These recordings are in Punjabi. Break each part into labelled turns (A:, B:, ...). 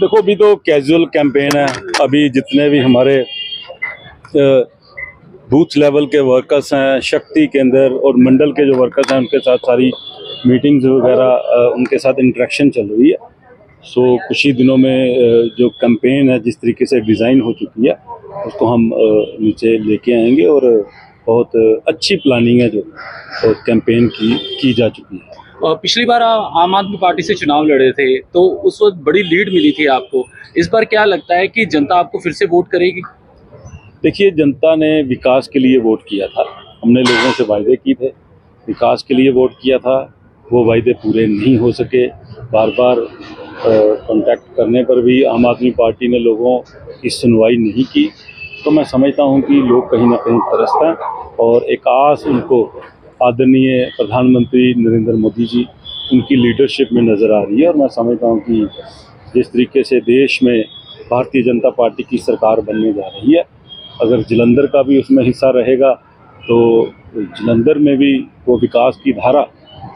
A: देखो, अभी तो कैजुअल कैंपेन है। अभी जितने भी हमारे बूथ लेवल के वर्कर्स हैं, शक्ति केंद्र और मंडल के जो वर्कर्स हैं, उनके साथ सारी मीटिंग्स वगैरह उनके साथ इंट्रैक्शन चल रही है। सो कुछ ही दिनों में जो कैंपेन है, जिस तरीके से डिज़ाइन हो चुकी है, उसको हम नीचे लेके आएँगे और बहुत अच्छी प्लानिंग है जो कैंपेन की की जा चुकी है।
B: पिछली बार आम आदमी पार्टी से चुनाव लड़े थे तो उस वक्त बड़ी लीड मिली थी आपको। इस बार क्या लगता है कि जनता आपको फिर से वोट करेगी?
A: देखिए, जनता ने विकास के लिए वोट किया था। हमने लोगों से वायदे किए थे। विकास के लिए वोट किया था। वो वायदे पूरे नहीं हो सके। बार बार कांटेक्ट करने पर भी आम आदमी पार्टी ने लोगों की सुनवाई नहीं की। तो मैं समझता हूँ कि लोग कहीं ना कहीं तरसते हैं और एक आस उनको आदरणीय प्रधानमंत्री नरेंद्र मोदी जी, उनकी लीडरशिप में नज़र आ रही है और मैं समझता हूँ कि जिस तरीके से देश में भारतीय जनता पार्टी की सरकार बनने जा रही है, अगर जलंधर का भी उसमें हिस्सा रहेगा तो जलंधर में भी वो विकास की धारा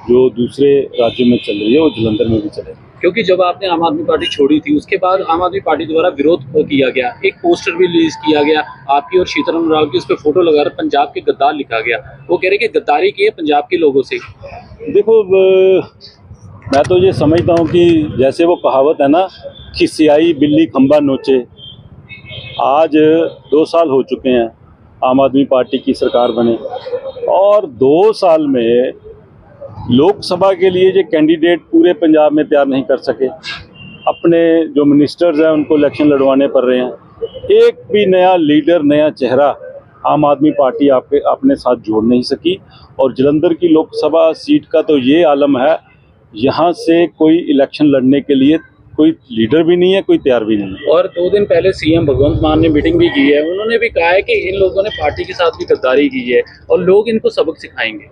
A: जो दूसरे राज्यों में चल रही है, वो जलंधर में भी चलेगी।
B: क्योंकि जब आपने आम आदमी पार्टी छोड़ी थी, उसके बाद आम आदमी पार्टी द्वारा विरोध किया गया, एक पोस्टर भी रिलीज़ किया गया, आपकी और शीतरम राव की उस पर फ़ोटो लगाकर पंजाब के गद्दार लिखा गया। वो कह रहे कि गद्दारी की है पंजाब के लोगों से।
A: देखो मैं तो ये समझता हूँ कि जैसे वो कहावत है ना, कि सियाई बिल्ली खम्बा नोचे। आज दो साल हो चुके हैं आम आदमी पार्टी की सरकार बने। और दो साल में लोकसभा के लिए जो कैंडिडेट पूरे पंजाब में तैयार नहीं कर सके, अपने जो मिनिस्टर्स हैं, उनको इलेक्शन लड़वाने पड़ रहे हैं। एक भी नया लीडर नया चेहरा आम आदमी पार्टी आपके, अपने साथ जोड़ नहीं सकी। और जलंधर की लोकसभा सीट का तो ये आलम है, यहाँ से कोई इलेक्शन लड़ने के लिए कोई लीडर भी नहीं है कोई तैयार भी नहीं है।
B: और दो दिन पहले सीएम भगवंत मान ने मीटिंग भी की है। उन्होंने भी कहा है कि इन लोगों ने पार्टी के साथ भी गद्दारी की है और लोग इनको सबक सिखाएँगे।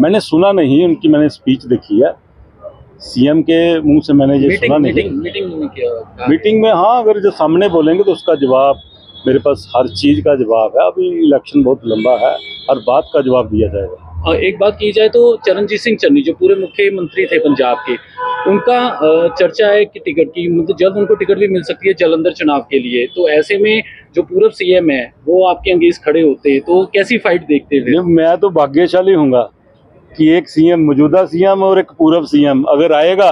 A: मैंने सुना नहीं उनकी मैंने स्पीच देखी है। सीएम के मुँह से मैंने ये सुना नहीं।
B: मीटिंग मीटिंग में किया
A: मीटिंग में हाँ अगर जो सामने बोलेंगे तो उसका जवाब मेरे पास हर चीज़ का जवाब है। अभी इलेक्शन बहुत लंबा है हर बात का जवाब दिया जाएगा।
B: और एक बात की जाए तो चरणजीत सिंह चन्नी जो पूरे मुख्यमंत्री थे पंजाब के उनका चर्चा है कि टिकट की मतलब जल्द उनको टिकट भी मिल सकती है जलंधर चुनाव के लिए। तो ऐसे में जो पूर्व सीएम है वो आपके अंगेज खड़े होते हैं तो कैसी फाइट देखते
A: ये मैं तो भाग्यशाली हूँगा कि एक सीएम मौजूदा सीएम और एक पूर्व सीएम अगर आएगा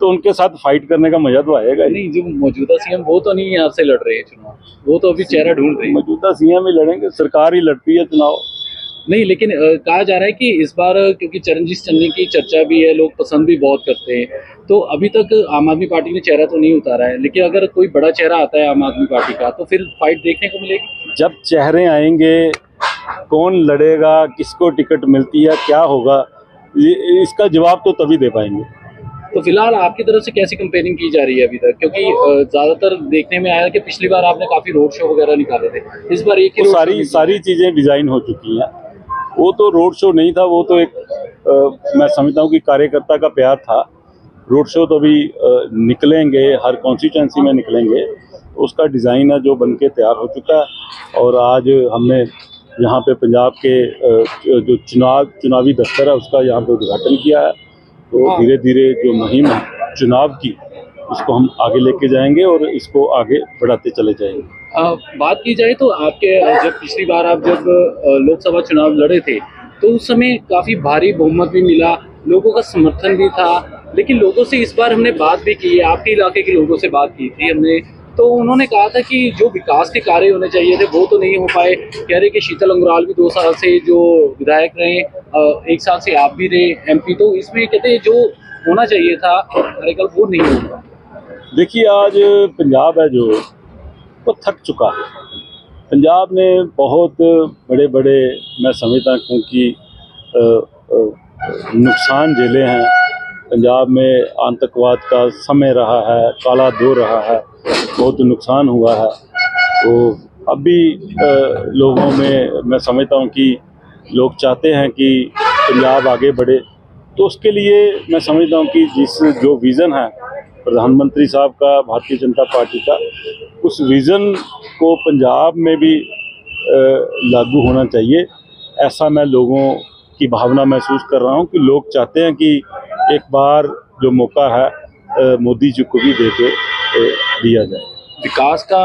A: तो उनके साथ फाइट करने का मज़ा तो आएगा
B: नहीं जो मौजूदा सीएम वो तो नहीं यहाँ से लड़ रहे हैं चुनाव वो तो अभी चेहरा ढूंढ रहे हैं।
A: मौजूदा सीएम ही लड़ेंगे सरकार ही लड़ती है चुनाव।
B: नहीं लेकिन कहा जा रहा है कि इस बार क्योंकि चरणजीत चन्नी की चर्चा भी है लोग पसंद भी बहुत करते हैं तो अभी तक आम आदमी पार्टी ने चेहरा तो नहीं उतारा है लेकिन अगर कोई बड़ा चेहरा आता है आम आदमी पार्टी का तो फिर फाइट देखने को मिलेगी।
A: जब चेहरे आएँगे कौन लड़ेगा किसको टिकट मिलती है क्या होगा ये इसका जवाब तो तभी दे पाएँगे।
B: तो फ़िलहाल आपकी तरफ़ से कैसी कंपेनिंग की जा रही है अभी तक? क्योंकि ज़्यादातर देखने में आया कि पिछली बार आपने काफ़ी रोड शो वगैरह निकाले थे इस बार एक ही
A: वो सारी सारी चीज़ें डिज़ाइन हो चुकी हैं। वो तो रोड शो नहीं था वो तो एक अ, मैं समझता हूँ कि कार्यकर्ता का प्यार था। रोड शो तो अभी निकलेंगे हर कॉन्स्टिट्यूंसी में निकलेंगे। उसका डिज़ाइन है जो बन के तैयार हो चुका है और आज हमने यहाँ पे पंजाब के जो चुनाव चुनावी दफ्तर है उसका यहाँ पे उद्घाटन किया है। तो
B: हाँ।
A: धीरे धीरे जो मुहिम है चुनाव की उसको हम आगे लेके जाएँगे और इसको आगे बढ़ाते चले जाएँगे।
B: बात की जाए तो आपके जब पिछली बार आप जब लोकसभा चुनाव लड़े थे तो उस समय काफ़ी भारी बहुमत भी मिला, लोगों का समर्थन भी था, लेकिन लोगों से इस बार हमने बात भी की, आपके इलाके के लोगों से बात की थी हमने तो उन्होंने कहा था कि जो विकास के कार्य होने चाहिए थे, वो तो नहीं हो पाए, कह रहे कि शीतल अंग्राल भी दो साल से जो विधायक रहे एक साल से आप भी रहे एमपी तो इसमें कहते जो होना चाहिए था, कार्यकाल, वो नहीं हो पाया।
A: देखिए, आज पंजाब है जो वो थक चुका है। पंजाब ने बहुत बड़े बड़े मैं समझता कि अ, नुकसान झेले हैं। पंजाब में आतंकवाद का समय रहा है काला दौर रहा है बहुत नुकसान हुआ है। तो अब भी लोगों में मैं समझता हूँ कि लोग चाहते हैं कि पंजाब आगे बढ़े। तो उसके लिए मैं समझता हूँ कि जिस जो विज़न है प्रधानमंत्री साहब का, भारतीय जनता पार्टी का, उस विज़न को पंजाब में भी लागू होना चाहिए। ऐसा मैं लोगों की भावना महसूस कर रहा हूँ कि लोग चाहते हैं कि एक बार जो मौका है मोदी जी को भी दे के दिया जाए।
B: विकास का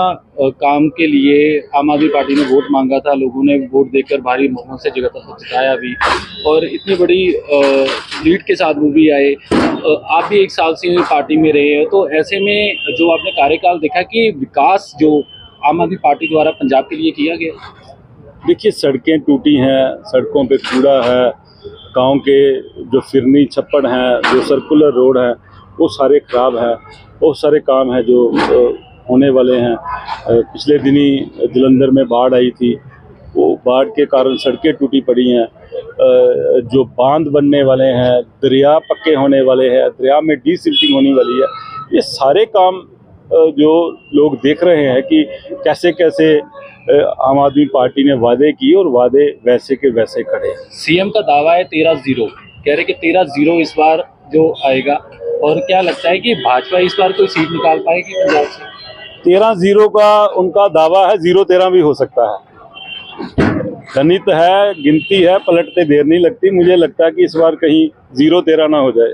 B: काम के लिए आम आदमी पार्टी ने वोट मांगा था, लोगों ने वोट देकर भारी बहुमत से जिताया भी। और इतनी बड़ी लीड के साथ वो भी आए। आप भी एक साल से पार्टी में रहे हैं तो ऐसे में जो आपने कार्यकाल देखा कि विकास जो आम आदमी पार्टी द्वारा पंजाब के लिए किया गया?
A: देखिए, सड़कें टूटी हैं, सड़कों पे कूड़ा है, गाँव के जो फिरनी छप्पड़ हैं, जो सर्कुलर रोड है, वो सारे खराब हैं, बहुत सारे काम हैं जो होने वाले हैं। पिछले दिन ही जलंधर में बाढ़ आई थी। वो बाढ़ के कारण सड़कें टूटी पड़ी हैं। जो बाँध बनने वाले हैं, दरिया पक्के होने वाले हैं, दरिया में डीसिल्टिंग होने वाली है, ये सारे काम जो लोग देख रहे हैं कि कैसे कैसे आम आदमी पार्टी ने वादे किए और वादे वैसे के वैसे खड़े।
B: सीएम का दावा है तेरह ज़ीरो। कह रहे कि तेरह ज़ीरो इस बार जो आएगा और क्या लगता है कि भाजपा इस बार कोई सीट निकाल पाएगी? पंजाब से
A: तेरह ज़ीरो का उनका दावा है ज़ीरो तेरह भी हो सकता है। गणित है गिनती है पलटते देर नहीं लगती। मुझे लगता है कि इस बार कहीं ज़ीरो तेरह ना हो जाए।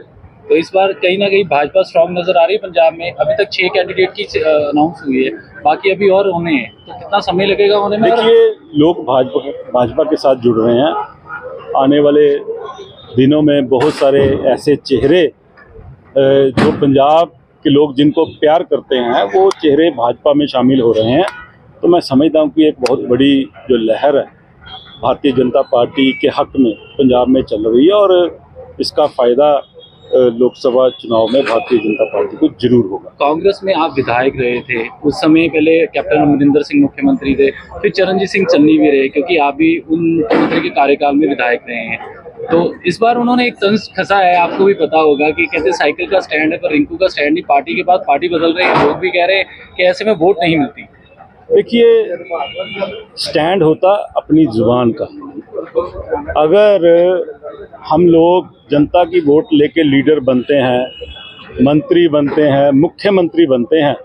B: तो इस बार कहीं ना कहीं भाजपा स्ट्रांग नज़र आ रही है पंजाब में। अभी तक छह कैंडिडेट की अनाउंस हुई है। बाकी अभी और होने हैं। तो कितना समय लगेगा होने में?
A: देखिए लोग भाजपा भाजपा के साथ जुड़ रहे हैं। आने वाले दिनों में बहुत सारे ऐसे चेहरे जो पंजाब के लोग जिनको प्यार करते हैं, वो चेहरे भाजपा में शामिल हो रहे हैं। तो मैं समझता हूँ कि एक बहुत बड़ी जो लहर है, भारतीय जनता पार्टी के हक में, पंजाब में चल रही है और इसका फ़ायदा लोकसभा चुनाव में भारतीय जनता पार्टी को ज़रूर होगा।
B: कांग्रेस में आप विधायक रहे थे, उस समय पहले कैप्टन अमरिंदर सिंह मुख्यमंत्री थे, फिर चरणजीत सिंह चन्नी भी रहे, क्योंकि आप भी उन मुख्यमंत्री के कार्यकाल में विधायक रहे हैं। तो इस बार उन्होंने एक तंज खसा है, आपको भी पता होगा कि कैसे साइकिल का स्टैंड है, पर रिंकू का स्टैंड नहीं, पार्टी के बाद पार्टी बदल रही है, लोग भी कह रहे हैं कि ऐसे में वोट नहीं मिलती।
A: देखिए स्टैंड होता अपनी ज़ुबान का। अगर हम लोग जनता की वोट लेके लीडर बनते हैं, मंत्री बनते हैं, मुख्यमंत्री बनते हैं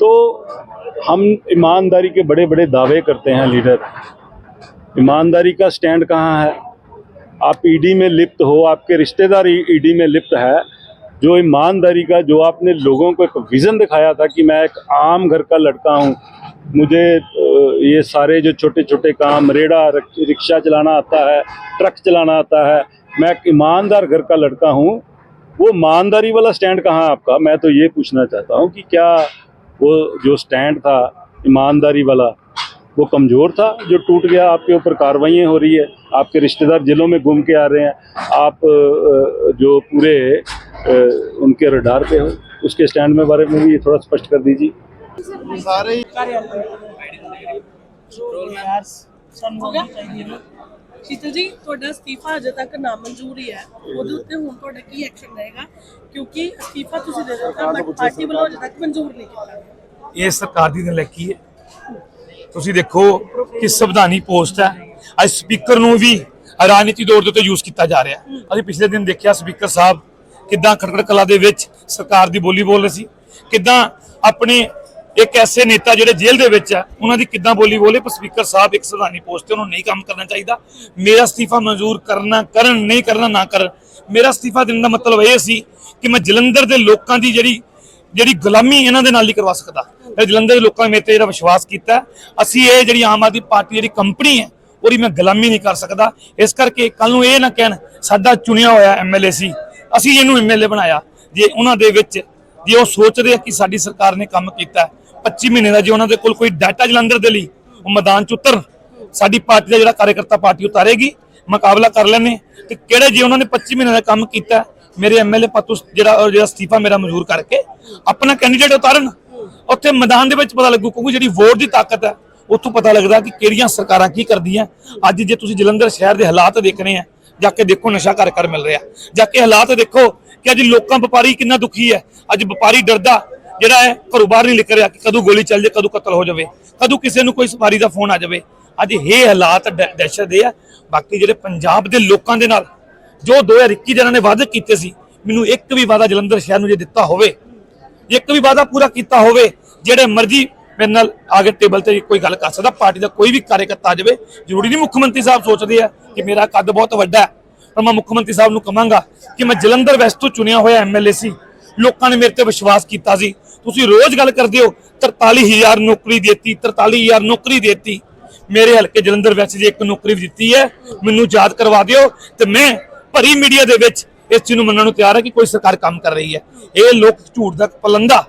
A: तो हम ईमानदारी के बड़े बड़े दावे करते हैं लीडर। ईमानदारी का स्टैंड कहाँ है? आप ईडी में लिप्त हो, आपके रिश्तेदार ईडी में लिप्त है, जो ईमानदारी का, जो आपने लोगों को एक विज़न दिखाया था कि मैं एक आम घर का लड़का हूँ, मुझे ये सारे जो छोटे छोटे काम, रेड़ा रिक्शा चलाना आता है, ट्रक चलाना आता है, मैं एक ईमानदार घर का लड़का हूँ, वो ईमानदारी वाला स्टैंड कहाँ है आपका? मैं तो ये पूछना चाहता हूँ कि क्या वो जो स्टैंड था, ईमानदारी वाला वो कमज़ोर था जो टूट गया आपके ऊपर कार्रवाइयाँ हो रही है आपके रिश्तेदार जिलों में घूम के आ रहे हैं आप अ, अ, जो पूरे अ, उनके रडार पे हो उसके स्टैंड में बारे में भी थोड़ा स्पष्ट कर दीजिए
C: ਸਾਰੇ ਹੀ
D: ਯਾਰ ਸਾਨੂੰ ਹੋਣੀ ਚਾਹੀਦੀ ਹੈ ਨਾ
E: ਸ਼ੀਤਲ ਜੀ ਤੁਹਾਡਾ ਅਸਤੀਫਾ ਅਜੇ ਤੱਕ ਨਾਮਨਜ਼ੂਰ ਹੀ ਹੈ ਉਹਦੇ ਉੱਤੇ ਹੁਣ ਤੁਹਾਡਾ ਕੀ ਐਕਸ਼ਨ ਰਹੇਗਾ ਕਿਉਂਕਿ ਅਸਤੀਫਾ ਤੁਸੀਂ ਦੇ ਦਿੱਤਾ ਬਟ ਪਾਰਟੀ ਵੱਲੋਂ ਅਜੇ ਤੱਕ ਮਨਜ਼ੂਰ ਨਹੀਂ ਕੀਤਾ ਗਿਆ
D: ਇਹ ਸਰਕਾਰ ਦੀ ਨਲੈਕੀ ਹੈ ਤੁਸੀਂ ਦੇਖੋ ਕਿ ਸੰਵਿਧਾਨੀ ਪੋਸਟ ਹੈ। ਅੱਜ ਸਪੀਕਰ ਨੂੰ ਵੀ ਰਾਜਨੀਤੀ ਦੌਰ ਦੇ ਉੱਤੇ ਯੂਜ਼ ਕੀਤਾ ਜਾ ਰਿਹਾ ਅਸੀਂ ਪਿਛਲੇ ਦਿਨ ਦੇਖਿਆ ਸਪੀਕਰ ਸਾਹਿਬ ਕਿੱਦਾਂ ਖਟਕੜ ਕਲਾ ਦੇ ਵਿੱਚ ਸਰਕਾਰ ਦੀ ਬੋਲੀ ਬੋਲ ਰਹੇ ਸੀ, ਕਿੱਦਾਂ ਆਪਣੇ ਇੱਕ ਐਸੇ ਨੇਤਾ ਜਿਹੜੇ ਜੇਲ੍ਹ ਦੇ ਵਿੱਚ ਆ ਉਹਨਾਂ ਦੀ ਕਿੱਦਾਂ ਬੋਲੀ ਬੋਲੇ, ਪਰ ਸਪੀਕਰ ਸਾਹਿਬ ਇੱਕ ਸੰਵਿਧਾਨੀ ਪੋਸਟ ਤੇ ਉਹਨੂੰ ਨਹੀਂ ਕੰਮ ਕਰਨਾ ਚਾਹੀਦਾ। ਮੇਰਾ ਅਸਤੀਫਾ ਮਨਜ਼ੂਰ ਕਰਨਾ, ਕਰਨ, ਨਹੀਂ ਕਰਨਾ, ਨਾ ਕਰਨ। ਮੇਰਾ ਅਸਤੀਫਾ ਦੇਣ ਦਾ ਮਤਲਬ ਇਹ ਸੀ ਕਿ ਮੈਂ ਜਲੰਧਰ ਦੇ ਲੋਕਾਂ ਦੀ ਜਿਹੜੀ ਜਿਹੜੀ ਗੁਲਾਮੀ ਇਹਨਾਂ ਦੇ ਨਾਲ ਨਹੀਂ ਕਰਵਾ ਸਕਦਾ। ਇਹ ਜਲੰਧਰ ਦੇ ਲੋਕਾਂ ਨੇ ਮੇਰੇ ਤੇ ਜਿਹੜਾ ਵਿਸ਼ਵਾਸ ਕੀਤਾ ਅਸੀਂ ਇਹ ਜਿਹੜੀ ਆਮ ਆਦਮੀ ਪਾਰਟੀ ਜਿਹੜੀ ਕੰਪਨੀ ਹੈ ਉਹਦੀ ਮੈਂ ਗੁਲਾਮੀ ਨਹੀਂ ਕਰ ਸਕਦਾ। ਇਸ ਕਰਕੇ ਕੱਲ ਨੂੰ ਇਹ ਨਾ ਕਹਿਣ ਸਾਡਾ ਚੁਣਿਆ ਹੋਇਆ ਐਮਐਲਏ ਸੀ ਅਸੀਂ ਇਹਨੂੰ ਐਮਐਲਏ ਬਣਾਇਆ। ਜੇ ਉਹਨਾਂ ਦੇ ਵਿੱਚ ਜੇ ਉਹ ਸੋਚਦੇ ਆ ਕਿ ਸਾਡੀ ਸਰਕਾਰ ਨੇ ਕੰਮ ਕੀਤਾ ਹੈ, 25 ਮਹੀਨੇ ਦਾ ਜੇ ਉਹਨਾਂ ਦੇ ਕੋਲ ਕੋਈ ਡਾਟਾ ਜਲੰਧਰ ਦੇ ਲਈ ਉਹ ਮੈਦਾਨ ਚ ਉਤਰ ਸਾਡੀ ਪਾਰਟੀ ਦਾ ਜਿਹੜਾ ਕਾਰਜਕਰਤਾ ਪਾਰਟੀ ਉਤਾਰੇਗੀ ਮੁਕਾਬਲਾ ਕਰ ਲੈਣੇ ਤੇ ਕਿਹੜੇ ਜੇ ਉਹਨਾਂ ਨੇ 25 ਮਹੀਨੇ ਦਾ ਕੰਮ ਕੀਤਾ ਹੈ, ਮੇਰੇ ਐਮਐਲਏ ਪਤੂ ਜਿਹੜਾ ਉਹ ਜਿਹੜਾ ਅਸਤੀਫਾ ਮੇਰਾ ਮਨਜ਼ੂਰ ਕਰਕੇ ਆਪਣਾ ਕੈਂਡੀਡੇਟ ਉਤਾਰਨ ਉੱਥੇ ਮੈਦਾਨ ਦੇ ਵਿੱਚ ਪਤਾ ਲੱਗੂ, ਕਿਉਂਕਿ ਜਿਹੜੀ ਵੋਟ ਦੀ ਤਾਕਤ ਹੈ, ਉੱਥੋਂ ਪਤਾ ਲੱਗਦਾ ਕਿ ਕਿਹੜੀਆਂ ਸਰਕਾਰਾਂ ਕੀ ਕਰਦੀਆਂ। ਅੱਜ ਜੇ ਤੁਸੀਂ ਜਲੰਧਰ ਸ਼ਹਿਰ ਦੇ ਹਾਲਾਤ ਦੇਖਣੇ ਆ, ਜਾ ਕੇ ਦੇਖੋ ਨਸ਼ਾ ਘਰ ਘਰ ਮਿਲ ਰਿਹਾ। ਜਾ ਕੇ ਹਾਲਾਤ ਦੇਖੋ ਕਿ ਅੱਜ ਲੋਕਾਂ ਵਪਾਰੀ ਕਿੰਨਾ ਦੁਖੀ ਹੈ। ਅੱਜ ਵਪਾਰੀ ਡਰਦਾ, ਜਿਹੜਾ ਹੈ, ਘਰੋਂ ਬਾਹਰ ਨਹੀਂ ਨਿਕਲ ਰਿਹਾ ਕਿ ਕਦੋਂ ਗੋਲੀ ਚੱਲ ਜਾਏ, ਕਦੋਂ ਕਤਲ ਹੋ ਜਾਵੇ, ਕਦੋਂ ਕਿਸੇ ਨੂੰ ਕੋਈ ਸਵਾਰੀ ਦਾ ਫੋਨ ਆ ਜਾਵੇ। ਅੱਜ ਇਹ ਹਾਲਾਤ ਦਹਿਸ਼ਤ ਦੇ ਆ। ਬਾਕੀ ਜਿਹੜੇ ਪੰਜਾਬ ਦੇ ਲੋਕਾਂ ਦੇ ਨਾਲ, ਜੋ 2021 ਜਿਹਨਾਂ ਨੇ ਵਾਅਦੇ ਕੀਤੇ ਸੀ, ਮੈਨੂੰ ਇੱਕ ਵੀ ਵਾਅਦਾ ਜਲੰਧਰ ਸ਼ਹਿਰ ਨੂੰ ਜੇ ਦਿੱਤਾ ਹੋਵੇ ਇੱਕ ਵੀ ਵਾਅਦਾ ਪੂਰਾ ਕੀਤਾ ਹੋਵੇ, ਜਿਹੜੇ ਮਰਜ਼ੀ ਮੇਰੇ ਨਾਲ ਆ ਕੇ ਟੇਬਲ ਤੇ ਕੋਈ ਗੱਲ ਕਰ ਸਕਦਾ, ਪਾਰਟੀ ਦਾ ਕੋਈ ਵੀ ਕਾਰਜਕਰਤਾ ਆ ਜਾਵੇ, ਜ਼ਰੂਰੀ ਨਹੀਂ ਮੁੱਖ ਮੰਤਰੀ ਸਾਹਿਬ ਸੋਚਦੇ ਆ ਕਿ ਮੇਰਾ ਕੱਦ ਬਹੁਤ ਵੱਡਾ ਹੈ, ਪਰ ਮੈਂ ਮੁੱਖ ਮੰਤਰੀ ਸਾਹਿਬ ਨੂੰ ਕਹਾਂਗਾ ਕਿ ਮੈਂ ਜਲੰਧਰ ਵੈਸਟ ਤੋਂ ਚੁਣਿਆ ਹੋਇਆ ਐਮਐਲਏ ਸੀ। ਲੋਕਾਂ ਨੇ ਮੇਰੇ ਤੇ ਵਿਸ਼ਵਾਸ ਕੀਤਾ ਸੀ। ਤੁਸੀਂ ਰੋਜ਼ ਗੱਲ ਕਰਦੇ ਹੋ 43000 ਨੌਕਰੀ ਦੇਤੀ 43000 ਨੌਕਰੀ ਦਿੱਤੀ। ਮੇਰੇ ਹਲਕੇ ਜਲੰਧਰ ਵਿੱਚ ਜੇ ਇੱਕ ਨੌਕਰੀ ਵੀ ਦਿੱਤੀ ਹੈ, ਮੈਨੂੰ ਯਾਦ ਕਰਵਾ ਦਿਓ ਤੇ ਮੈਂ ਭਰੀ ਮੀਡੀਆ ਦੇ ਵਿੱਚ ਇਸ ਚੀਜ਼ ਨੂੰ ਮੰਨਣ ਨੂੰ ਤਿਆਰ ਹੈ ਕਿ ਕੋਈ ਸਰਕਾਰ ਕੰਮ ਕਰ ਰਹੀ ਹੈ। ਇਹ ਲੋਕ ਝੂਠ ਦਾ ਪਲੰਦਾ।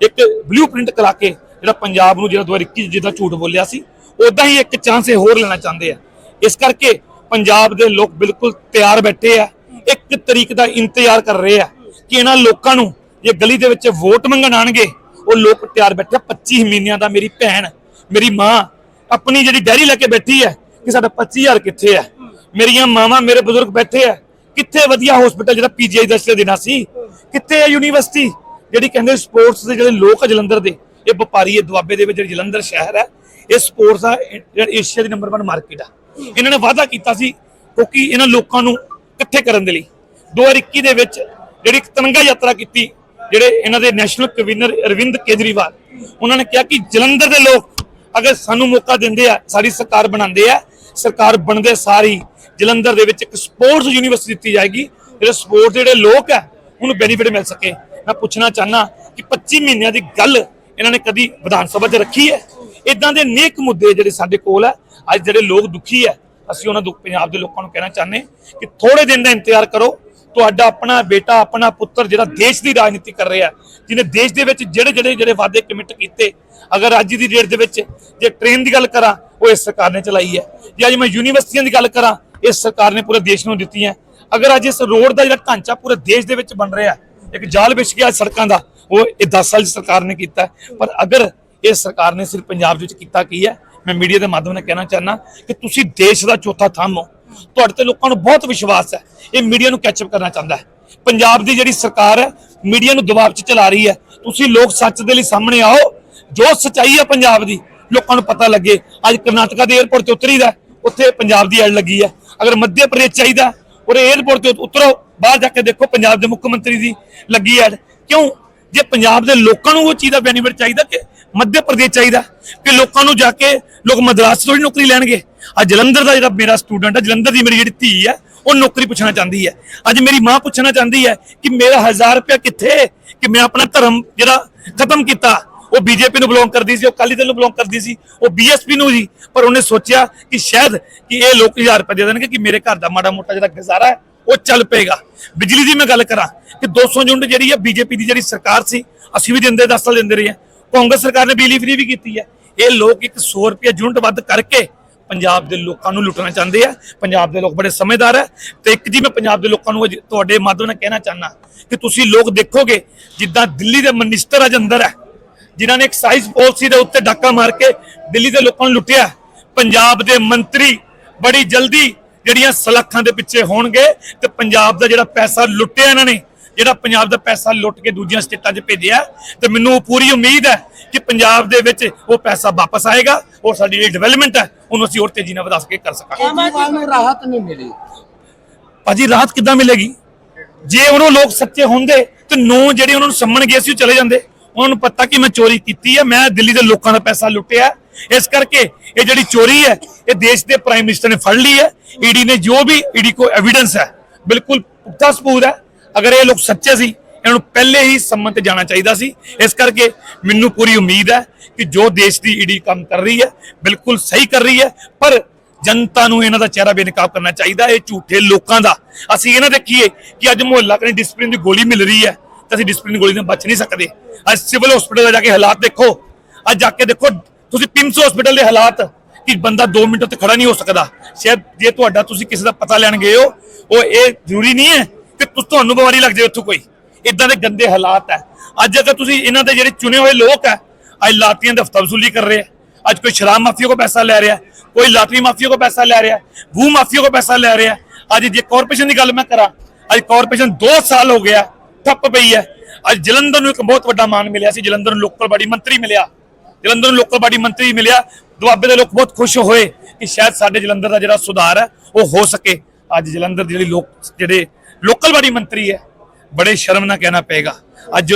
D: ਇੱਕ ਬਲੂਪ੍ਰਿੰਟ ਕਰਾ ਕੇ ਜਿਹੜਾ ਪੰਜਾਬ ਨੂੰ ਜਿਹੜਾ 2021 ਜਿੱਦਾਂ ਝੂਠ ਬੋਲਿਆ ਸੀ ਉਦਾਂ ਹੀ ਇੱਕ ਚਾਂਸ ਇਹ ਹੋਰ ਲੈਣਾ ਚਾਹੁੰਦੇ ਆ। ਇਸ ਕਰਕੇ ਪੰਜਾਬ ਦੇ ਲੋਕ ਬਿਲਕੁਲ ਤਿਆਰ ਬੈਠੇ ਆ। ਇੱਕ ਤਰੀਕ ਦਾ ਇੰਤਜ਼ਾਰ ਕਰ ਰਹੇ ਆ ਕਿ ਇਹਨਾਂ ਲੋਕਾਂ ਨੂੰ ਜੇ ਗਲੀ ਦੇ ਵਿੱਚ ਵੋਟ ਮੰਗਣ ਆਣਗੇ ਉਹ ਲੋਕ ਤਿਆਰ ਬੈਠੇ ਆ। 25 ਮਹੀਨਿਆਂ ਦਾ ਮੇਰੀ ਭੈਣ, ਮੇਰੀ ਮਾਂ ਆਪਣੀ ਜਿਹੜੀ ਡੈਰੀ ਲੈ ਕੇ ਬੈਠੀ ਹੈ ਕਿ ਸਾਡਾ 25000 ਕਿੱਥੇ ਹੈ ਮੇਰੀਆਂ ਮਾਵਾਂ ਮੇਰੇ ਬਜ਼ੁਰਗ ਬੈਠੇ ਆ। ਕਿੱਥੇ ਵਧੀਆ ਹਸਪੀਟਲ ਜਿਹੜਾ ਪੀਜੀਆਈ ਦਾ ਇਸ ਦੇਣਾ ਸੀ? ਕਿੱਥੇ ਹੈ ਯੂਨੀਵਰਸਿਟੀ ਜਿਹੜੀ ਕਹਿੰਦੇ ਸਪੋਰਟਸ ਦੇ ਜਿਹੜੇ ਲੋਕ ਆ ਜਲੰਧਰ ਦੇ, ਇਹ ਵਪਾਰੀ ਹੈ ਦੁਆਬੇ ਦੇ ਵਿੱਚ ਜਿਹੜੀ ਜਲੰਧਰ ਸ਼ਹਿਰ ਹੈ, ਇਹ ਸਪੋਰਟਸ ਦਾ ਜਿਹੜਾ ਏਸ਼ੀਆ ਦੀ ਨੰਬਰ 1 ਮਾਰਕੀਟ ਆ। ਇਹਨਾਂ ਨੇ ਵਾਅਦਾ ਕੀਤਾ ਸੀ ਕਿਉਂਕਿ ਇਹਨਾਂ ਲੋਕਾਂ ਨੂੰ ਇਕੱਠੇ ਕਰਨ ਦੇ ਲਈ। 2021 ਦੇ ਵਿੱਚ ਜਿਹੜੀ ਇੱਕ ਤਿਰੰਗਾ ਯਾਤਰਾ ਕੀਤੀ, ਜਿਹੜੇ ਇਹਨਾਂ ਦੇ ਨੈਸ਼ਨਲ ਕਨਵੀਨਰ ਅਰਵਿੰਦ ਕੇਜਰੀਵਾਲ, ਉਹਨਾਂ ਨੇ ਕਿਹਾ ਕਿ ਜਲੰਧਰ ਦੇ ਲੋਕ ਅਗਰ ਸਾਨੂੰ ਮੌਕਾ ਦਿੰਦੇ ਆ, ਸਾਡੀ ਸਰਕਾਰ ਬਣਾਉਂਦੇ ਆ ਸਰਕਾਰ ਬਣਦੇ ਸਾਰੀ ਜਲੰਧਰ ਦੇ ਵਿੱਚ ਇੱਕ ਸਪੋਰਟਸ ਯੂਨੀਵਰਸਿਟੀ ਦਿੱਤੀ ਜਾਏਗੀ, ਜਿਹੜੇ ਸਪੋਰਟਸ ਜਿਹੜੇ ਲੋਕ ਹੈ, ਉਹਨੂੰ ਬੈਨੀਫਿਟ ਮਿਲ ਸਕੇ। ਮੈਂ ਪੁੱਛਣਾ ਚਾਹਨਾ ਕਿ 25 ਮਹੀਨਿਆਂ ਦੀ ਗੱਲ ਇਹਨਾਂ ਨੇ ਕਦੀ ਵਿਧਾਨ ਸਭਾ 'ਚ ਰੱਖੀ ਹੈ? ਇਦਾਂ ਦੇ ਨੇਕ ਮੁੱਦੇ ਜਿਹੜੇ ਸਾਡੇ ਕੋਲ ਹੈ, ਅੱਜ ਜਿਹੜੇ ਲੋਕ ਦੁਖੀ ਹੈ, ਅਸੀਂ ਉਹਨਾਂ ਦੁੱਖ ਪੰਜਾਬ ਦੇ ਲੋਕਾਂ ਨੂੰ ਕਹਿਣਾ ਚਾਹੁੰਦੇ ਕਿ ਥੋੜੇ ਦਿਨ ਦਾ ਇੰਤਜ਼ਾਰ ਕਰੋ। ਤੁਹਾਡਾ ਆਪਣਾ ਬੇਟਾ, ਆਪਣਾ ਪੁੱਤਰ ਜਿਹੜਾ ਦੇਸ਼ ਦੀ ਰਾਜਨੀਤੀ ਕਰ ਰਿਹਾ ਜਿਹਨੇ ਦੇਸ਼ ਦੇ ਵਿੱਚ ਜਿਹੜੇ ਜਿਹੜੇ ਜਿਹੜੇ ਵਾਅਦੇ ਕਮਿਟ ਕੀਤੇ, ਅਗਰ ਅੱਜ ਦੀ ਡੇਟ ਦੇ ਵਿੱਚ ਜੇ ਟ੍ਰੇਨ ਦੀ ਗੱਲ ਕਰਾਂ ਉਹ ਇਸ ਸਰਕਾਰ ਨੇ ਚਲਾਈ ਹੈ। ਜੇ ਅੱਜ ਮੈਂ ਯੂਨੀਵਰਸਿਟੀਆਂ ਦੀ ਗੱਲ ਕਰਾਂ, ਇਸ ਸਰਕਾਰ ਨੇ ਪੂਰੇ ਦੇਸ਼ ਨੂੰ ਦਿੱਤੀ ਹੈ। ਅਗਰ ਅੱਜ ਇਸ ਰੋਡ ਦਾ ਜਿਹੜਾ ਢਾਂਚਾ ਪੂਰੇ ਦੇਸ਼ ਦੇ ਵਿੱਚ ਬਣ ਰਿਹਾ ਇੱਕ ਜਾਲ ਵਿਛ ਗਿਆ ਸੜਕਾਂ ਦਾ, ਉਹ ਇਹ 10 ਸਾਲ ਦੀ ਸਰਕਾਰ ਨੇ ਕੀਤਾ ਪਰ ਅਗਰ ਇਹ ਸਰਕਾਰ ਨੇ ਸਿਰਫ ਪੰਜਾਬ ਵਿੱਚ ਕੀਤਾ ਕੀ ਹੈ, ਮੈਂ ਮੀਡੀਆ ਦੇ ਮਾਧਿਅਮ ਨਾਲ ਕਹਿਣਾ ਚਾਹਨਾ ਕਿ ਤੁਸੀਂ ਦੇਸ਼ ਦਾ ਚੌਥਾ ਥੰਮ ਹੋ। ਤੁਹਾਡੇ ਤੇ ਲੋਕਾਂ ਨੂੰ ਬਹੁਤ ਵਿਸ਼ਵਾਸ ਹੈ, ਇਹ ਮੀਡੀਆ ਨੂੰ ਕੈਚਅਪ ਕਰਨਾ ਚਾਹੁੰਦਾ ਹੈ। ਪੰਜਾਬ ਦੀ ਜਿਹੜੀ ਸਰਕਾਰ ਹੈ, ਮੀਡੀਆ ਨੂੰ ਦਬਾਅ 'ਚ ਚਲਾ ਰਹੀ ਹੈ। ਤੁਸੀਂ ਲੋਕ ਸੱਚ ਦੇ ਲਈ ਸਾਹਮਣੇ ਆਓ, ਜੋ ਸਚਾਈ ਹੈ ਪੰਜਾਬ ਦੀ ਲੋਕਾਂ ਨੂੰ ਪਤਾ ਲੱਗੇ। ਅੱਜ ਕਰਨਾਟਕਾ ਦੇ 에ਅਰਪੋਰਟ ਤੇ ਉਤਰੀਦਾ ਉੱਥੇ ਪੰਜਾਬ ਦੀ ਐਡ ਲੱਗੀ ਹੈ। ਅਗਰ ਮੱਧ ਪ੍ਰਦੇਸ਼ ਚਾਹੀਦਾ ਔਰ 에ਅਰਪੋਰਟ ਤੇ ਉਤਰੋ, ਬਾਹਰ ਜਾ ਕੇ ਦੇਖੋ, ਪੰਜਾਬ ਦੇ ਮੁੱਖ ਮੰਤਰੀ ਦੀ ਲੱਗੀ ਐਡ ਕਿਉਂ? ਜੇ ਪੰਜਾਬ ਦੇ ਲੋਕਾਂ ਨੂੰ ਉਹ ਚੀਜ਼ ਦਾ ਬੈਨੀਫਿਟ ਚਾਹੀਦਾ ਕਿ ਮੱਧ ਪ੍ਰਦੇਸ਼ ਚਾਹੀਦਾ ਕਿ ਲੋਕਾਂ ਨੂੰ ਜਾ ਕੇ ਲੋਕ ਮਦਰਾਸ ਤੋਂ ਹੀ ਨੌਕਰੀ ਲੈਣਗੇ। ਅੱਜ ਜਲੰਧਰ ਦਾ ਜਿਹੜਾ ਮੇਰਾ ਸਟੂਡੈਂਟ ਹੈ ਜਲੰਧਰ ਦੀ ਮੇਰੀ ਜਿਹੜੀ ਧੀ ਹੈ ਉਹ ਨੌਕਰੀ ਪੁੱਛਣਾ ਚਾਹੁੰਦੀ ਹੈ। ਅੱਜ ਮੇਰੀ ਮਾਂ ਪੁੱਛਣਾ ਚਾਹੁੰਦੀ ਹੈ ਕਿ ਮੇਰਾ 1000 ਰੁਪਇਆ ਕਿੱਥੇ ਕਿ ਮੈਂ ਆਪਣਾ ਧਰਮ ਜਿਹੜਾ ਖਤਮ ਕੀਤਾ। ਉਹ ਬੀਜੇਪੀ ਨੂੰ ਬਿਲੋਂਗ ਕਰਦੀ ਸੀ, ਉਹ ਅਕਾਲੀ ਦਲ ਨੂੰ ਬਿਲੋਂਗ ਕਰਦੀ ਸੀ, ਉਹ ਬੀਐਸਪੀ ਨੂੰ ਜੀ। ਪਰ ਉਹਨੇ ਸੋਚਿਆ ਕਿ ਸ਼ਾਇਦ ਕਿ ਇਹ ਲੋਕ 1000 ਰੁਪਏ ਦੇ ਦੇਣਗੇ ਕਿ ਮੇਰੇ ਘਰ ਦਾ ਮਾੜਾ ਮੋਟਾ ਜਿਹੜਾ ਗੁਜ਼ਾਰਾ ਹੈ, ਉਹ ਚੱਲ ਪਏਗਾ। ਬਿਜਲੀ ਦੀ ਮੈਂ ਗੱਲ ਕਰਾਂ ਕਿ 200 ਯੂਨਿਟ ਜਿਹੜੀ ਹੈ ਬੀਜੇਪੀ ਦੀ ਜਿਹੜੀ ਸਰਕਾਰ ਸੀ, ਅਸੀਂ ਵੀ ਦਿੰਦੇ 10 ਸਾਲ ਦਿੰਦੇ ਰਹੇ ਹਾਂ। ਕਾਂਗਰਸ ਸਰਕਾਰ ਨੇ ਬਿਜਲੀ ਫ੍ਰੀ ਵੀ ਕੀਤੀ ਹੈ। ਇਹ ਲੋਕ ਇੱਕ 100 ਰੁਪਏ ਯੂਨਿਟ ਵੱਧ ਕਰਕੇ ਪੰਜਾਬ ਦੇ ਲੋਕਾਂ ਨੂੰ ਲੁੱਟਣਾ ਚਾਹੁੰਦੇ ਆ। ਪੰਜਾਬ ਦੇ ਲੋਕ ਬੜੇ ਸਮਝਦਾਰ ਹੈ ਤੇ ਇੱਕ ਜੀ ਮੈਂ ਪੰਜਾਬ ਦੇ ਲੋਕਾਂ ਨੂੰ ਅੱਜ ਤੁਹਾਡੇ ਮਾਧਿਅਮ ਨਾਲ ਕਹਿਣਾ ਚਾਹਨਾ ਕਿ ਤੁਸੀਂ ਲੋਕ ਦੇਖੋਗੇ, ਜਿੱਦਾਂ ਦਿੱਲੀ ਦੇ ਮਨਿਸਟਰ ਅਜ ਅੰਦਰ ਹੈ ਜਿਨ੍ਹਾਂ ਨੇ ਐਕਸਾਈਜ਼ ਪਾਲਿਸੀ ਦੇ ਉੱਤੇ ਡਾਕਾ ਮਾਰ ਕੇ ਦਿੱਲੀ ਦੇ ਲੋਕਾਂ ਨੂੰ ਲੁੱਟਿਆ। ਪੰਜਾਬ ਦੇ ਮੰਤਰੀ ਬੜੀ ਜਲਦੀ ਜਿਹੜੀਆਂ ਸਲਾਖਾਂ ਦੇ ਪਿੱਛੇ ਹੋਣਗੇ ਤੇ ਪੰਜਾਬ ਦਾ ਜਿਹੜਾ ਪੈਸਾ ਲੁੱਟਿਆ ਇਹਨਾਂ ਨੇ ਜਿਹੜਾ ਪੰਜਾਬ ਦਾ ਪੈਸਾ ਲੁੱਟ ਕੇ ਦੂਜੀਆਂ ਸਟੇਟਾਂ 'ਚ ਭੇਜਿਆ ਤੇ ਮੈਨੂੰ ਪੂਰੀ ਉਮੀਦ ਹੈ ਕਿ ਪੰਜਾਬ ਦੇ ਵਿੱਚ ਉਹ ਪੈਸਾ ਵਾਪਸ ਆਏਗਾ ਔਰ ਸਾਡੀ ਜਿਹੜੀ ਡਿਵੈਲਪਮੈਂਟ ਹੈ ਉਹਨੂੰ ਅਸੀਂ ਹੋਰ ਤੇਜ਼ੀ ਨਾਲ ਵਧਾ ਕੇ ਕਰ ਸਕਾਂਗੇ।
C: ਕੇਜਰੀਵਾਲ ਨੂੰ ਰਾਹਤ ਨਹੀਂ ਮਿਲੀ।
D: ਭਾਜੀ ਰਾਹਤ ਕਿੱਦਾਂ ਮਿਲੇਗੀ? ਜੇ ਉਹਨੂੰ ਲੋਕ ਸੱਚੇ ਹੁੰਦੇ ਤੇ ਨੌ ਜਿਹੜੇ ਉਹਨਾਂ ਨੂੰ ਸੰਮਣ ਗਏ ਸੀ ਉਹ ਚਲੇ ਜਾਂਦੇ। ਉਹਨਾਂ ਨੂੰ ਪਤਾ ਕਿ ਮੈਂ ਚੋਰੀ ਕੀਤੀ ਹੈ ਮੈਂ ਦਿੱਲੀ ਦੇ ਲੋਕਾਂ ਦਾ ਪੈਸਾ ਲੁੱਟਿਆ। ਇਸ ਕਰਕੇ ਇਹ ਜਿਹੜੀ ਚੋਰੀ ਹੈ, ਇਹ ਦੇਸ਼ ਦੇ ਪ੍ਰਾਈਮ ਮਿਨਿਸਟਰ ਨੇ ਫੜ ਲਈ ਹੈ। ਈਡੀ ਨੇ ਜੋ ਵੀ ਈਡੀ ਕੋ ਐਵੀਡੈਂਸ ਹੈ, ਬਿਲਕੁਲ ਪੁਖਤਾ ਸਬੂਤ ਹੈ। ਅਗਰ ਇਹ ਲੋਕ ਸੱਚੇ ਸੀ, ਇਹਨਾਂ ਨੂੰ ਪਹਿਲੇ ਹੀ ਸੰਮਤ ਜਾਣਾ ਚਾਹੀਦਾ ਸੀ। ਇਸ ਕਰਕੇ ਮੈਨੂੰ ਪੂਰੀ ਉਮੀਦ ਹੈ ਕਿ ਜੋ ਦੇਸ਼ ਦੀ ਈਡੀ ਕੰਮ ਕਰ ਰਹੀ ਹੈ, ਬਿਲਕੁਲ ਸਹੀ ਕਰ ਰਹੀ ਹੈ। ਪਰ ਜਨਤਾ ਨੂੰ ਇਹਨਾਂ ਦਾ ਚਿਹਰਾ ਬੇਨਕਾਬ ਕਰਨਾ ਚਾਹੀਦਾ, ਇਹ ਝੂਠੇ ਲੋਕਾਂ ਦਾ। ਅਸੀਂ ਇਹ ਨਾ ਦੇਖੀਏ ਕਿ ਅੱਜ ਮੁਹੱਲਾ ਕਨੇ ਡਿਸਪਲਿਨ ਦੀ ਗੋਲੀ ਮਿਲ ਰਹੀ ਹੈ। ਅਸੀਂ ਡਿਸਪਲਿਨ ਗੋਲੀ ਤੋਂ ਬਚ ਨਹੀਂ ਸਕਦੇ। ਅੱਜ ਸਿਵਲ ਹਸਪੀਟਲ ਜਾ ਕੇ ਹਾਲਾਤ ਦੇਖੋ। ਅੱਜ ਜਾ ਕੇ ਦੇਖੋ, ਤੁਸੀਂ ਪਿੰਸ ਹਸਪੀਟਲ ਦੇ ਹਾਲਾਤ ਕਿ ਬੰਦਾ 2 ਮਿੰਟ ਉੱਤੇ ਖੜਾ ਨਹੀਂ ਹੋ ਸਕਦਾ। ਸ਼ਾਇਦ ਜੇ ਤੁਹਾਡਾ ਤੁਸੀਂ ਕਿਸੇ ਦਾ ਪਤਾ ਲੈਣ ਗਏ ਹੋ, ਉਹ ਇਹ ਜ਼ਰੂਰੀ ਨਹੀਂ ਹੈ ਕਿ ਤੁ- ਤੁਹਾਨੂੰ ਬਿਮਾਰੀ ਲੱਗ ਜਾਏ ਉੱਥੋਂ ਕੋਈ। ਇਦਾਂ ਦੇ ਗੰਦੇ ਹਾਲਾਤ ਹੈ। ਅੱਜ ਅਗਰ ਤੁਸੀਂ ਇਹਨਾਂ ਦੇ ਜਿਹੜੇ ਚੁਣੇ ਹੋਏ ਲੋਕ ਹੈ, ਅੱਜ ਲਾਤੀਆਂ ਦਾ ਹਫਤਾ ਵਸੂਲੀ ਕਰ ਰਹੇ ਹੈ। ਅੱਜ ਕੋਈ ਸ਼ਰਾਬ ਮਾਫੀਆ ਕੋ ਪੈਸਾ ਲੈ ਰਿਹਾ ਕੋਈ ਲਾਟਰੀ ਮਾਫੀਆ ਕੋ ਪੈਸਾ ਲੈ ਰਿਹਾ ਹੈ ਭੂ ਮਾਫੀਆ ਕੋ ਪੈਸਾ ਲੈ ਰਿਹਾ ਅੱਜ ਜੇ ਕਾਰਪੋਰੇਸ਼ਨ ਦੀ ਗੱਲ ਮੈਂ ਕਰਾਂ, ਅੱਜ ਕਾਰਪੋਰੇਸ਼ਨ 2 ਸਾਲ ਹੋ ਗਿਆ ਠੱਪ ਪਈ ਹੈ। ਅੱਜ ਜਲੰਧਰ ਨੂੰ ਇੱਕ ਬਹੁਤ ਵੱਡਾ ਮਾਨ ਮਿਲਿਆ ਸੀ। ਜਲੰਧਰ ਨੂੰ ਲੋਕਲ ਬਾਡੀ ਮੰਤਰੀ ਮਿਲਿਆ। ਜਲੰਧਰ ਨੂੰ ਲੋਕਲ ਬਾਡੀ ਮੰਤਰੀ ਮਿਲਿਆ। ਦੁਆਬੇ ਦੇ ਲੋਕ ਬਹੁਤ ਖੁਸ਼ ਹੋਏ ਕਿ ਸ਼ਾਇਦ ਸਾਡੇ ਜਲੰਧਰ ਦਾ ਜਿਹੜਾ ਸੁਧਾਰ ਹੈ, ਉਹ ਹੋ ਸਕੇ। ਅੱਜ ਜਲੰਧਰ ਦੀ ਜਿਹੜੀ ਲੋਕ, ਜਿਹੜੇ ਲੋਕਲ ਬਾਡੀ ਮੰਤਰੀ ਹੈ, ਬੜੇ ਸ਼ਰਮ ਨਾਲ ਕਹਿਣਾ ਪਏਗਾ। ਅੱਜ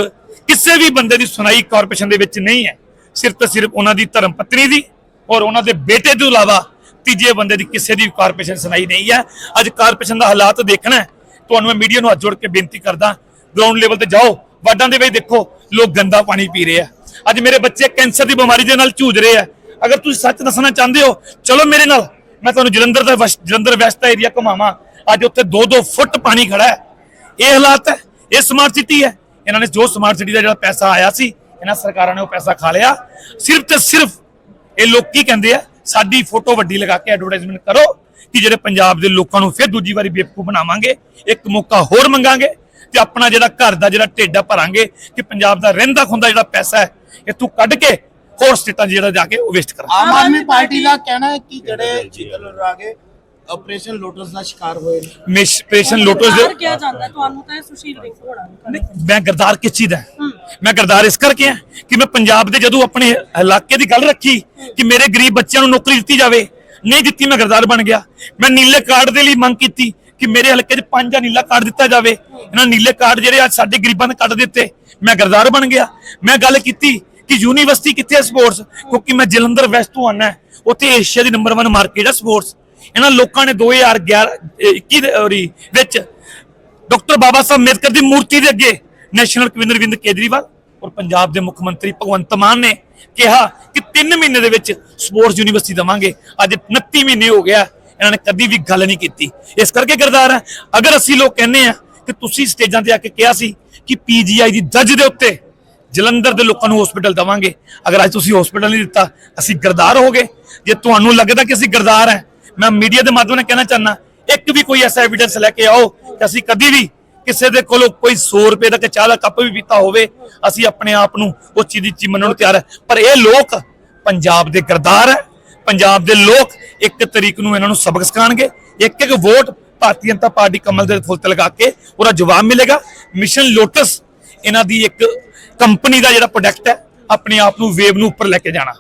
D: ਕਿਸੇ ਵੀ ਬੰਦੇ ਦੀ ਸੁਣਾਈ ਕਾਰਪੋਰੇਸ਼ਨ ਦੇ ਵਿੱਚ ਨਹੀਂ ਹੈ। ਸਿਰਫ ਤੇ ਸਿਰਫ ਉਹਨਾਂ ਦੀ ਧਰਮ ਪਤਨੀ ਦੀ ਔਰ ਉਹਨਾਂ ਦੇ ਬੇਟੇ ਤੋਂ ਇਲਾਵਾ ਤੀਜੇ ਬੰਦੇ ਦੀ ਕਿਸੇ ਦੀ ਕਾਰਪੋਰੇਸ਼ਨ ਸੁਣਾਈ ਨਹੀਂ ਹੈ। ਅੱਜ ਕਾਰਪੋਰੇਸ਼ਨ ਦਾ ਹਾਲਾਤ ਦੇਖਣਾ ਤੁਹਾਨੂੰ ਮੈਂ ਮੀਡੀਆ ਨੂੰ ਹੱਥ ਜੋੜ ਕੇ ਬੇਨਤੀ ਕਰਦਾ ਗਰਾਊਂਡ ਲੈਵਲ ਤੇ ਜਾਓ ਵਾਰਡਾਂ ਦੇ ਵਿੱਚ ਦੇਖੋ, ਲੋਕ ਗੰਦਾ ਪਾਣੀ ਪੀ ਰਹੇ ਆ। ਅੱਜ ਮੇਰੇ ਬੱਚੇ ਕੈਂਸਰ ਦੀ ਬਿਮਾਰੀ ਦੇ ਨਾਲ ਝੂਝ ਰਹੇ ਆ। ਅਗਰ ਤੁਸੀਂ ਸੱਚ ਦੱਸਣਾ ਚਾਹੁੰਦੇ ਹੋ, ਚਲੋ ਮੇਰੇ ਨਾਲ, ਮੈਂ ਤੁਹਾਨੂੰ ਜਲੰਧਰ ਦਾ ਵਸ- ਜਲੰਧਰ ਵੈਸਟ ਦਾ ਏਰੀਆ ਘੁਮਾਵਾਂ। ਅੱਜ ਉੱਥੇ 2-2 ਫੁੱਟ ਪਾਣੀ ਖੜਾ ਹੈ। ਇਹ ਹਾਲਾਤ ਹੈ, ਇਹ ਸਮਾਰਟ ਸਿਟੀ ਹੈ। ਇਹਨਾਂ ਨੇ ਜੋ ਸਮਾਰਟ ਸਿਟੀ ਦਾ ਜਿਹੜਾ ਪੈਸਾ ਆਇਆ ਸੀ, ਇਹਨਾਂ ਸਰਕਾਰਾਂ ਨੇ ਉਹ ਪੈਸਾ ਖਾ ਲਿਆ। ਸਿਰਫ ਤੇ ਸਿਰਫ ਇਹ ਲੋਕ ਕੀ ਕਹਿੰਦੇ ਆ, ਸਾਡੀ ਫੋਟੋ ਵੱਡੀ ਲਗਾ ਕੇ ਐਡਵਰਟਾਈਜ਼ਮੈਂਟ ਕਰੋ ਕਿ ਜਿਹੜੇ ਪੰਜਾਬ ਦੇ ਲੋਕਾਂ ਨੂੰ ਫਿਰ ਦੂਜੀ ਵਾਰੀ ਬੇਵਕੂਫ ਬਣਾਵਾਂਗੇ, ਇੱਕ ਮੌਕਾ ਹੋਰ ਮੰਗਾਂਗੇ। ਤੇ ਆਪਣਾ ਜਿਹੜਾ ਘਰ ਦਾ ਜਿਹੜਾ ਢੇਡਾ ਭਰਾਂਗੇ ਕਿ ਪੰਜਾਬ ਦਾ ਰਹਿੰਦਾ ਖੁੰਦਾ ਜਿਹੜਾ ਪੈਸਾ ਹੈ ਇਹ ਤੂੰ ਕੱਢ ਕੇ ਹੋਰ ਸਟੇਟਾਂ 'ਚ ਜਿਹੜਾ ਜਾ ਕੇ ਉਹ ਵੇਸਟ ਕਰਾਂ।
C: ਆਮ ਆਦਮੀ ਪਾਰਟੀ ਦਾ ਕਹਿਣਾ ਹੈ ਕਿ ਜਿਹੜੇ ਜੀਤਨ ਰਾਗੇ ਆਪਰੇਸ਼ਨ ਲੋਟਸ ਦਾ ਸ਼ਿਕਾਰ ਹੋਏ ਨੇ।
D: ਮਿਸ ਆਪਰੇਸ਼ਨ ਲੋਟਸ ਦੇ
E: ਕਿਹਾ ਜਾਂਦਾ ਤੁਹਾਨੂੰ ਤਾਂ ਇਹ ਸੁਸ਼ੀਲ ਹੋਣਾ ਨੂੰ
D: ਨਹੀਂ, ਮੈਂ ਗਰਦਾਰ ਕਿਸ ਚੀਜ਼ ਦਾ ਮੈਂ ਗਰਦਾਰ ਇਸ ਕਰਕੇ ਆ ਕਿ ਮੈਂ ਪੰਜਾਬ ਦੇ ਜਦੋਂ ਆਪਣੇ ਇਲਾਕੇ ਦੀ ਗੱਲ ਰੱਖੀ ਕਿ ਮੇਰੇ ਗਰੀਬ ਬੱਚਿਆਂ ਨੂੰ ਨੌਕਰੀ ਦਿੱਤੀ ਜਾਵੇ ਨਹੀਂ ਦਿੱਤੀ ਮੈਂ ਗਰਦਾਰ ਬਣ ਗਿਆ। ਮੈਂ ਨੀਲੇ ਕਾਰਡ ਦੇ ਲਈ ਮੰਗ ਕੀਤੀ ਕਿ ਮੇਰੇ ਹਲਕੇ 'ਚ ਪੰਜ ਆ ਨੀਲਾ ਕਾਰਡ ਦਿੱਤਾ ਜਾਵੇ। ਇਹਨਾਂ ਨੀਲੇ ਕਾਰਡ ਜਿਹੜੇ ਅੱਜ ਸਾਡੇ ਗਰੀਬਾਂ ਨੇ ਕੱਟ ਦਿੱਤੇ। ਮੈਂ ਗਰਦਾਰ ਬਣ ਗਿਆ। ਮੈਂ ਗੱਲ ਕੀਤੀ ਕਿ ਯੂਨੀਵਰਸਿਟੀ ਕਿੱਥੇ ਹੈ ਸਪੋਰਟਸ? ਕਿਉਂਕਿ ਮੈਂ ਜਲੰਧਰ ਵੈਸਟ ਤੋਂ ਆਣਾ ਉੱਥੇ ਏਸ਼ੀਆ ਦੀ ਨੰਬਰ 1 ਮਾਰਕੀਟ ਹੈ ਸਪੋਰਟਸ। ਇਹਨਾਂ ਲੋਕਾਂ ਨੇ 2011 21 ਦੇ ਵਿੱਚ ਡਾਕਟਰ ਬਾਬਾ ਸਾਹਿਬ ਅੰਬੇਦਕਰ ਦੀ ਮੂਰਤੀ ਦੇ ਅੱਗੇ ਨੈਸ਼ਨਲ ਕਵਿੰਦਰ ਵਿੰਦ ਕੇਜਰੀਵਾਲ ਔਰ ਪੰਜਾਬ ਦੇ ਮੁੱਖ ਮੰਤਰੀ ਭਗਵੰਤ ਮਾਨ ਨੇ ਕਿਹਾ ਕਿ 3 ਮਹੀਨੇ ਦੇ ਵਿੱਚ ਸਪੋਰਟਸ ਯੂਨੀਵਰਸਿਟੀ ਦਵਾਂਗੇ। ਅੱਜ 29 ਮਹੀਨੇ ਹੋ ਗਿਆ। ਇਹਨਾਂ ਨੇ ਕਦੀ ਵੀ ਗੱਲ ਨਹੀਂ ਕੀਤੀ। ਇਸ ਕਰਕੇ ਗਰਦਾਰ ਹੈ, ਅਗਰ ਅਸੀਂ ਲੋਕ ਕਹਿੰਦੇ ਆ ਕਿ ਤੁਸੀਂ ਸਟੇਜਾਂ ਤੇ ਆ ਕੇ ਕਿਹਾ ਸੀ ਕਿ ਪੀਜੀਆਈ ਦੀ ਜੱਜ ਦੇ ਉੱਤੇ ਜਲੰਧਰ ਦੇ ਲੋਕਾਂ ਨੂੰ ਹਸਪੀਟਲ ਦਵਾਂਗੇ, ਅਗਰ ਅੱਜ ਤੁਸੀਂ ਹਸਪੀਟਲ ਨਹੀਂ ਦਿੱਤਾ, ਅਸੀਂ ਗਰਦਾਰ ਹੋ ਗਏ ਜੇ ਤੁਹਾਨੂੰ ਲੱਗਦਾ ਕਿ ਅਸੀਂ ਗਰਦਾਰ ਹੈ, ਮੈਂ ਮੀਡੀਆ ਦੇ ਮਾਧਿਅਮ ਨਾਲ ਕਹਿਣਾ ਚਾਹਨਾ ਇੱਕ ਵੀ ਕੋਈ ਐਸਾ ਐਵੀਡੈਂਸ ਲੈ ਕੇ ਆਓ ਕਿ ਅਸੀਂ ਕਦੀ ਵੀ ਕਿਸੇ ਦੇ ਕੋਲੋਂ ਕੋਈ 100 ਰੁਪਏ ਦਾ ਕਿ ਚਾਹ ਦਾ ਕੱਪ ਵੀ ਪੀਤਾ ਹੋਵੇ, ਅਸੀਂ ਆਪਣੇ ਆਪ ਨੂੰ ਉਸ ਚੀਜ਼ ਦੀ ਚੀਜ਼ ਮੰਨਣ ਨੂੰ ਤਿਆਰ ਹੈ। ਪਰ ਇਹ ਲੋਕ ਪੰਜਾਬ ਦੇ ਗਰਦਾਰ ਹੈ। ਪੰਜਾਬ ਦੇ ਲੋਕ ਇੱਕ ਤਰੀਕ ਨੂੰ ਇਹਨਾਂ ਨੂੰ ਸਬਕ ਸਿਖਾਣਗੇ ਇੱਕ ਇੱਕ ਵੋਟ ਭਾਰਤੀ ਜਨਤਾ ਪਾਰਟੀ ਕਮਲ ਦੇ ਫੁੱਲ ਤੇ ਲਗਾ ਕੇ ਉਹਦਾ ਜਵਾਬ ਮਿਲੇਗਾ। ਮਿਸ਼ਨ ਲੋਟਸ ਇਹਨਾਂ ਦੀ ਇੱਕ ਕੰਪਨੀ ਦਾ ਜਿਹੜਾ ਪ੍ਰੋਡਕਟ ਹੈ, ਆਪਣੇ ਆਪ ਨੂੰ ਵੇਵ ਨੂੰ ਉੱਪਰ ਲੈ ਕੇ ਜਾਣਾ।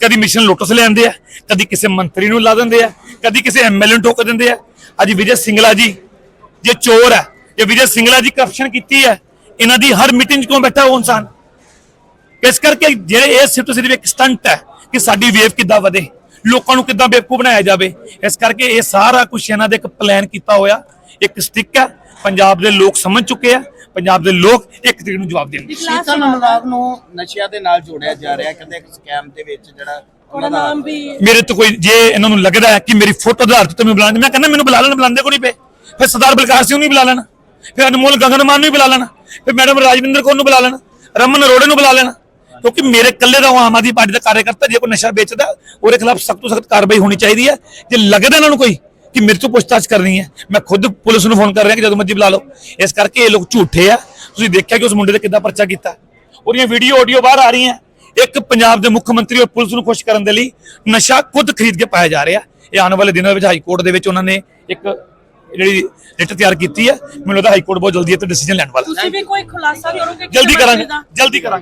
D: ਕਦੀ ਮਿਸ਼ਨ ਲੋਟਸ ਲੈ ਆਉਂਦੇ ਆ, ਕਦੀ ਕਿਸੇ ਮੰਤਰੀ ਨੂੰ ਲਾ ਦਿੰਦੇ ਆ, ਕਦੀ ਕਿਸੇ ਐਮਐਲਏ ਨੂੰ ਠੋਕ ਦਿੰਦੇ ਆ। ਅੱਜ ਵਿਜੇ ਸਿੰਗਲਾ ਜੀ ਜੇ ਚੋਰ ਹੈ, ਜੇ ਵਿਜੇ ਸਿੰਗਲਾ ਜੀ ਕਰਪਸ਼ਨ ਕੀਤੀ ਹੈ, ਇਹਨਾਂ ਦੀ ਹਰ ਮੀਟਿੰਗ 'ਚ ਕਿਉਂ ਬੈਠਾ ਉਹ ਇਨਸਾਨ? ਇਸ ਕਰਕੇ ਜਿਹੜੇ ਇਹ ਸਿਰਫ ਤੇ ਸਿਰਫ ਇੱਕ ਸਟੰਟ ਹੈ ਕਿ ਸਾਡੀ ਵੇਵ ਕਿੱਦਾਂ ਵਧੇ। ਲੋਕਾਂ ਨੂੰ ਕਿੱਦਾਂ ਬੇਵਕੂਫ ਬਣਾਇਆ ਜਾਵੇ? ਇਸ ਕਰਕੇ ਇਹ ਸਾਰਾ ਕੁਝ ਇਹਨਾਂ ਦੇ ਇੱਕ ਪਲਾਨ ਕੀਤਾ ਹੋਇਆ। ਇੱਕ ਸਟਿਕ ਹੈ। ਪੰਜਾਬ ਦੇ ਲੋਕ ਸਮਝ ਚੁੱਕੇ ਆ। ਪੰਜਾਬ ਦੇ ਲੋਕ ਇੱਕ ਤਰੀਕ ਨੂੰ ਜਵਾਬ ਦੇਣਗੇ।
C: ਸ਼ੀਤਲ ਅਨੁਰਾਗ ਨੂੰ ਨਸ਼ਿਆਂ ਦੇ ਨਾਲ ਜੋੜਿਆ ਜਾ ਰਿਹਾ ਹੈ ਕਹਿੰਦੇ ਇੱਕ ਸਕੈਮ ਦੇ ਵਿੱਚ ਜਿਹੜਾ
E: ਤੁਹਾਡਾ ਨਾਮ ਵੀ
D: ਮੇਰੇ ਤੋਂ ਕੋਈ ਜੇ ਇਹਨਾਂ ਨੂੰ ਲੱਗਦਾ ਹੈ ਕਿ ਮੇਰੀ ਫੋਟੋ ਆਧਾਰ ਤੇ ਮੈਂ ਬੁਲਾਉਂਦੇ ਮੈਂ ਕਹਿੰਦਾ ਮੈਨੂੰ ਬੁਲਾ ਲੈਣ ਬੁਲਾਉਂਦੇ ਕੋਈ ਨਹੀਂ ਪਏ? ਫਿਰ ਸਰਦਾਰ ਬਲਕਾਰ ਸਿੰਘ ਨੂੰ ਵੀ ਬੁਲਾ ਲੈਣਾ। ਫਿਰ ਅਨਮੋਲ ਗਗਨਮਾਨ ਨੂੰ ਵੀ ਬੁਲਾ ਲੈਣਾ। ਫਿਰ ਮੈਡਮ ਰਾਜਵਿੰਦਰ ਕੌਰ ਨੂੰ ਬੁਲਾ ਲੈਣਾ। ਰਮਨ ਅਰੋੜੇ ਨੂੰ ਬੁਲਾ ਲੈਣਾ। ਕਿਉਂਕਿ ਮੇਰੇ ਇਕੱਲੇ ਦਾ ਆਮ ਆਦਮੀ ਪਾਰਟੀ ਦਾ ਕਾਰਜਕਰਤਾ ਜੇ ਕੋਈ ਨਸ਼ਾ ਵੇਚਦਾ ਉਹਦੇ ਖਿਲਾਫ ਸਖਤ ਤੋਂ ਸਖਤ ਕਾਰਵਾਈ ਹੋਣੀ ਚਾਹੀਦੀ ਹੈ। ਜੇ ਲੱਗਦਾ ਇਹਨਾਂ ਨੂੰ ਕੋਈ ਕਿ ਮੇਰੇ ਤੋਂ ਪੁੱਛਤਾਛ ਕਰਨੀ ਹੈ ਮੈਂ ਖੁਦ ਪੁਲਿਸ ਨੂੰ ਫੋਨ ਕਰ ਰਿਹਾ ਕਿ ਜਦੋਂ ਮਰਜ਼ੀ ਬੁਲਾ ਲਓ। ਇਸ ਕਰਕੇ ਇਹ ਲੋਕ ਝੂਠੇ ਆ। ਤੁਸੀਂ ਦੇਖਿਆ ਕਿ ਉਸ ਮੁੰਡੇ ਤੇ ਕਿੱਦਾਂ ਪਰਚਾ ਕੀਤਾ? ਉਹਦੀਆਂ ਵੀਡੀਓ ਆਡੀਓ ਬਾਹਰ ਆ ਰਹੀਆਂ। ਇੱਕ ਪੰਜਾਬ ਦੇ ਮੁੱਖ ਮੰਤਰੀ ਔਰ ਪੁਲਿਸ ਨੂੰ ਖੁਸ਼ ਕਰਨ ਦੇ ਲਈ ਨਸ਼ਾ ਖੁਦ ਖਰੀਦ ਕੇ ਪਾਇਆ ਜਾ ਰਿਹਾ। ਇਹ ਆਉਣ ਵਾਲੇ ਦਿਨਾਂ ਵਿੱਚ ਹਾਈ ਕੋਰਟ ਦੇ ਵਿੱਚ ਉਹਨਾਂ ਨੇ ਇੱਕ ਜਿਹੜੀ ਰਿਟ ਤਿਆਰ ਕੀਤੀ ਹੈ। ਮੈਨੂੰ ਲੱਗਦਾ ਹਾਈ ਕੋਰਟ ਬਹੁਤ ਜਲਦੀ ਇਹ ਤੇ ਡਿਸੀਜਨ ਲੈਣ ਵਾਲਾ
E: ਤੁਸੀਂ ਵੀ ਕੋਈ ਖੁਲਾਸਾ ਕਰੋਗੇ ਕਿ
D: ਜਲਦੀ ਕਰਾਂਗੇ ਜਲਦੀ ਕਰਾਂਗੇ।